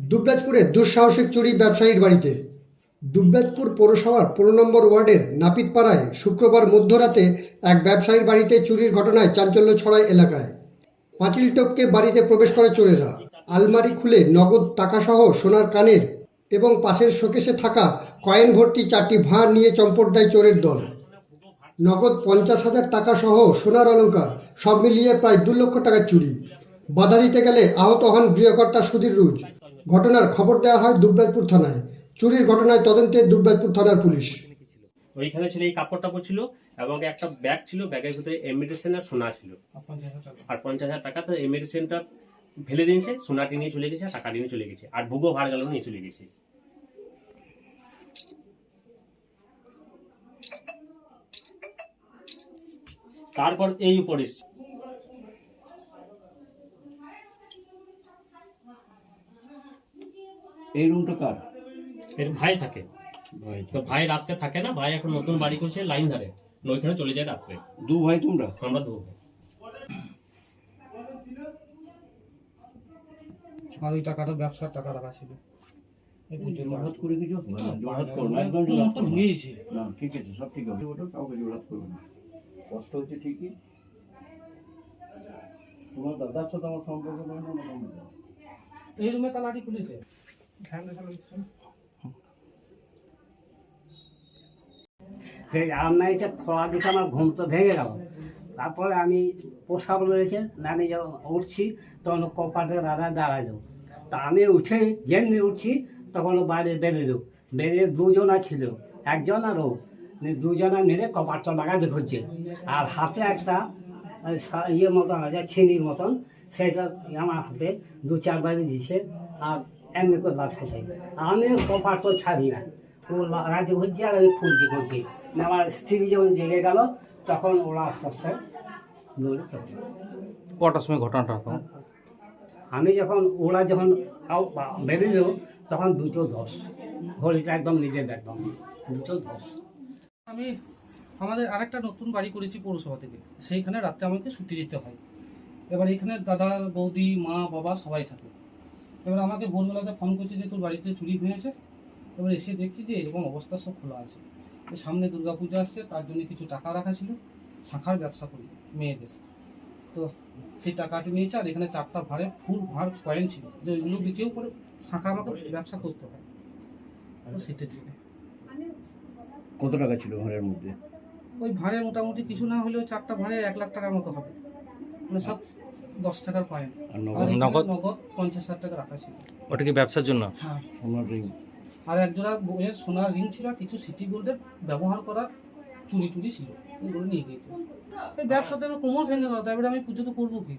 দুবরাজপুরে দুঃসাহসিক চুরি ব্যবসায়ীর বাড়িতে। দুবরাজপুর পৌরসভার পনেরো নম্বর ওয়ার্ডের নাপিতপাড়ায় শুক্রবার মধ্যরাতে এক ব্যবসায়ীর বাড়িতে চুরির ঘটনায় চাঞ্চল্য ছড়ায় এলাকায়। পাঁচিল টপকে বাড়িতে প্রবেশ করে চোরেরা। আলমারি খুলে নগদ টাকাসহ সোনার কানের এবং পাশের শোকেসে থাকা কয়েন ভর্তি চারটি ভাঁড় নিয়ে চম্পট দেয় চোরের দল। নগদ পঞ্চাশ হাজার টাকা সহ সোনার অলংকার সব মিলিয়ে প্রায় দু লক্ষ টাকার চুরি। বাধা দিতে গেলে আহত হন গৃহকর্তা সুধীর রুজ। ঘটনার খবর দেওয়া হয় দুবরাজপুর থানায়। চুরির ঘটনায় তদন্তে দুবরাজপুর থানার পুলিশ। ওইখানে ছিল, এই কাপড় টাপড় ছিল এবং একটা ব্যাগ ছিল, ব্যাগের ভিতরে এমিটেশন আর সোনা ছিল। আর পঞ্চাশ হাজার টাকা তো এমিটেশনটা ফেলে দিয়েছে সোনাটি নিয়ে চলে গেছে টাকাটি নিয়ে চলে গেছে। আর ভুগো ভাড় গেল নিয়ে চলে গেছে। তারপর এই উপর এসছে। এই রুমটা কার? এর ভাই থাকে। ভাই তো ভাই রাত্রে থাকে না ভাই এখন নতুন বাড়ি করছে লাইন ধারে। ওইখানে চলে যায় রাত্রে। দু ভাই তোমরা? আমরা দু ভাই। আর ওই টাকাটা ব্যবসার টাকা রাখা ছিল। এই পুজোর জোড়হাত করে কিছু? তো না। ঠিক আছে সব ঠিক হবে ওটা কাউকে জোড়হাত করবে না। কষ্ট হচ্ছে ঠিকই। তোমার দাদার সাথে আমার সম্পর্ক। এই রুমে তালাটি খুলেছে। সেই রান্না এসে খোলা দিকে আমার ঘুম তো ভেঙে গেল। তারপরে আমি প্রসাব রয়েছে আমি যখন উঠছি, তখন কপাটে দাদা দাঁড়াল তা আমি উঠে যেমনি উঠছি, তখন বাইরে বেরোলো। বেরিয়ে দুজনা ছিল, একজন আর ও। মানে দুজনা মিলে কপাটটা লাগাতে খুঁজছে। আর হাতে একটা ইয়ে মতন আছে, ছিনির মতন সেটা আমার হাতে দু চারবারে দিছে আর এমনি করে বাঁচাছে আমি কপাট তো ছাড়ি না। ও লাগাতে খুঁজছে আর আমি খুঁজছি মানে আমার স্ত্রী যখন জেগে গেল তখন ওরা আস্তে আস্তে দৌড়ে চলে কটার সময় ঘটনাটা আমি যখন ওরা যখন বেরোলো তখন দুটো দশ। ঘড়িটা একদম নিজের দেখলাম দুটো দশ। আমি আমাদের আরেকটা নতুন বাড়ি করেছি পৌরসভা থেকে। সেইখানে রাতে আমাকে ছুটি যেতে হয়। এবার এখানে দাদা বৌদি মা বাবা সবাই থাকে। এবার আমাকে ভোরবেলাতে ফোন করছে যে তোর বাড়িতে চুরি হয়েছে। এবার এসে দেখছি যে এরকম অবস্থা সব খোলা আছে। সামনে দুর্গাপূজা আসছে তার জন্য কিছু টাকা রাখা ছিল শাখার ব্যবসা করি মেয়েদের। তো সেই টাকাটি নিয়েছে আর এখানে চারটা ভাড়ে ফুল ভাড় কয়েন ছিল। যে ওইগুলো বেচেও পরে শাখা আমাকে ব্যবসা করতে হয়। তো সেটার জন্য কত টাকা ছিল ঘরের মধ্যে? ওই ভাড়ে মোটামুটি কিছু না হলেও চারটা ভাড়ে এক লাখ টাকার মতো হবে। মানে সব দশ টাকার কয়েন। নগদ? নগদ? পঞ্চাশ হাজার টাকা রাখা ছিল। ওটা কি ব্যবসার জন্য? হ্যাঁ। সোনার রিং আর একজোড়া বইয়ের সোনার রিং ছিল কিছু সিটি গোল্ডের ব্যবহার করা চুরি টুরি ছিল। ওগুলো নিয়ে গিয়েছিল এই ব্যবসাতে আমার কোমর ভেঙে গেল তারপরে আমি পুজো তো করব কি?